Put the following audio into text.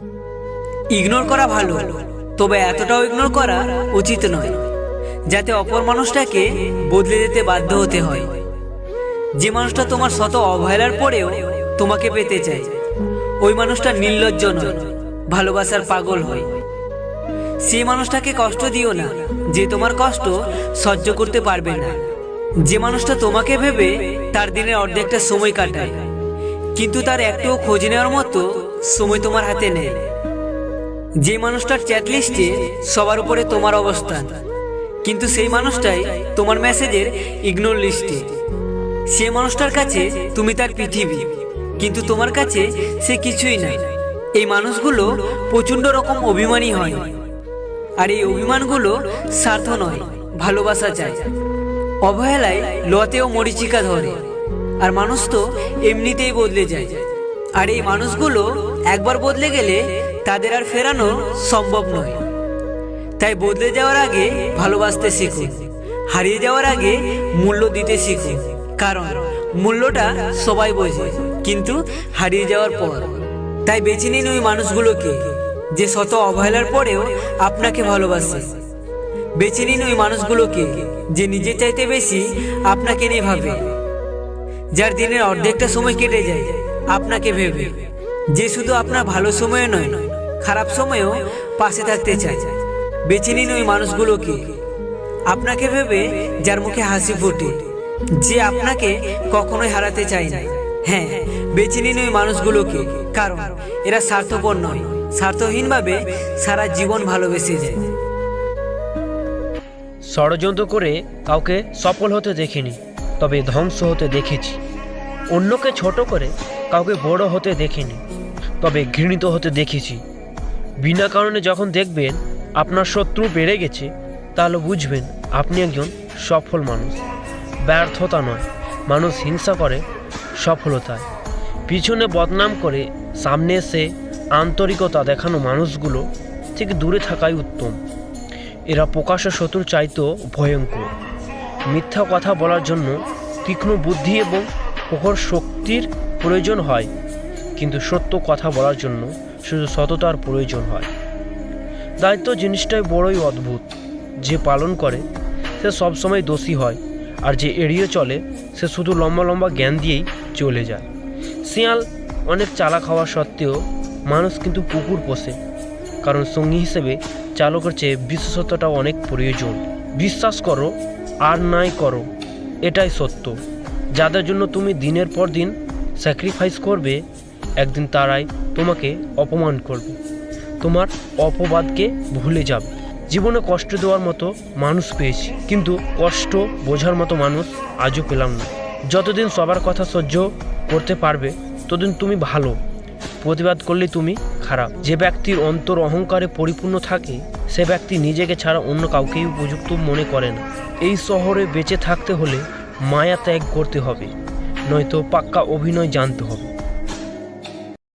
Ignore করা ভালো, তবে এতটাও ইগনোর করা উচিত নয়, যাতে অপর মানুষটাকে বদলে দিতে বাধ্য হতে হয়। যে মানুষটা তোমার শত অবহেলার পরেও তোমাকে পেতে চায়, ওই মানুষটা নির্লজ্জ নয়, ভালোবাসার পাগল হয়। সেই মানুষটাকে কষ্ট দিও না, যে তোমার কষ্ট সহ্য করতে পারবে না। যে মানুষটা তোমাকে ভেবে তার দিনের অর্ধেকটা সময় কাটায়, কিন্তু তার একটুও খোঁজ নেওয়ার মতো সময় তোমার হাতে নেই। যে মানুষটার চ্যাট লিস্টে সবার উপরে তোমার অবস্থান, কিন্তু সেই মানুষটাই তোমার মেসেজের ইগনোর লিস্টে সে মানুষটার কাছে তুমি তার পৃথিবী, কিন্তু তোমার কাছে সে কিছুই নাই। এই মানুষগুলো প্রচণ্ড রকম অভিমানী হয়, আর এই অভিমানগুলো স্বার্থ নয়, ভালোবাসা চায়। অবহেলায় লতেও মরিচিকা ধরে, আর মানুষ তো এমনিতেই বদলে যায়। আর এই মানুষগুলো একবার বদলে গেলে তাদের আর ফেরানো সম্ভব নয়। তাই বদলে যাওয়ার আগে ভালোবাসতে শিখুন, হারিয়ে যাওয়ার আগে মূল্য দিতে শিখুন, কারণ মূল্যটা সবাই বোঝে, কিন্তু হারিয়ে যাওয়ার পর। তাই বেছে নিন ওই মানুষগুলোকে যে শত অবহেলার পরেও আপনাকে ভালোবাসে। বেছে নিন ওই মানুষগুলোকে যে নিজের চাইতে বেশি আপনাকে নিয়ে ভাবে, যার দিনের অর্ধেকটা সময় কেটে যায়। আপনাকে ভেবে। যে শুধু আপনার ভালো সময়ে নয়, খারাপ সময়েও পাশে থাকতে চায়। বেছে নিন ওই মানুষগুলোকে। আপনাকে ভেবে যার মুখে হাসি ফোটে, যে আপনাকে কখনোই হারাতে চায় না। হ্যাঁ বেছে নিন ওই মানুষগুলোকে, কারণ এরা স্বার্থপর নয়, স্বার্থহীনভাবে সারা জীবন ভালোবেসে যায়। ষড়যন্ত্র করে কাউকে সফল হতে দেখিনি, তবে ধ্বংস হতে দেখেছি। অন্যকে ছোট করে কাউকে বড় হতে দেখিনি, তবে ঘৃণিত হতে দেখেছি। বিনা কারণে যখন দেখবেন আপনার শত্রু বেড়ে গেছে, তাহলে বুঝবেন আপনি একজন সফল মানুষ। ব্যর্থতা নয়, মানুষ হিংসা করে সফলতায়। পিছনে বদনাম করে সামনে এসে আন্তরিকতা দেখানো মানুষগুলো থেকে দূরে থাকাই উত্তম। এরা প্রকাশ্য শত্রু চাইতেও ভয়ঙ্কর। মিথ্যা কথা বলার জন্য তীক্ষ্ণ বুদ্ধি এবং প্রখর শক্তির প্রয়োজন হয়, কিন্তু সত্য কথা বলার জন্য শুধু সততার প্রয়োজন হয়। দায়িত্ব জিনিসটাই বড়ই অদ্ভুত। যে পালন করে, সে সবসময় দোষী হয়, আর যে এড়িয়ে চলে, সে শুধু লম্বা লম্বা জ্ঞান দিয়েই চলে যায়। শিয়াল অনেক চালাক হওয়া সত্ত্বেও মানুষ কিন্তু কুকুর পোষে, কারণ সঙ্গী হিসেবে চালকের চেয়ে বিশেষত্বটা অনেক প্রয়োজন। বিশ্বাস করো আর নাই করো, এটাই সত্য। যাদের জন্য তুমি দিনের পর দিন স্যাক্রিফাইস করবে, একদিন তারাই তোমাকে অপমান করবে। তোমার অপবাদকে ভুলে যাবে। জীবনে কষ্ট দেওয়ার মতো মানুষ পেয়েছি, কিন্তু কষ্ট বোঝার মতো মানুষ আজও পেলাম না। যতদিন সবার কথা সহ্য করতে পারবে, ততদিন তুমি ভালো। প্রতিবাদ করলে তুমি খারাপ। যে ব্যক্তির অন্তর অহংকারে পরিপূর্ণ থাকে, সে ব্যক্তি নিজেকে ছাড়া অন্য কাউকেই উপযুক্ত মনে করে না। এই শহরে বেঁচে থাকতে হলে মায়া ত্যাগ করতে হবে। নয়তো পাক্কা অভিনয় জানতে হবে।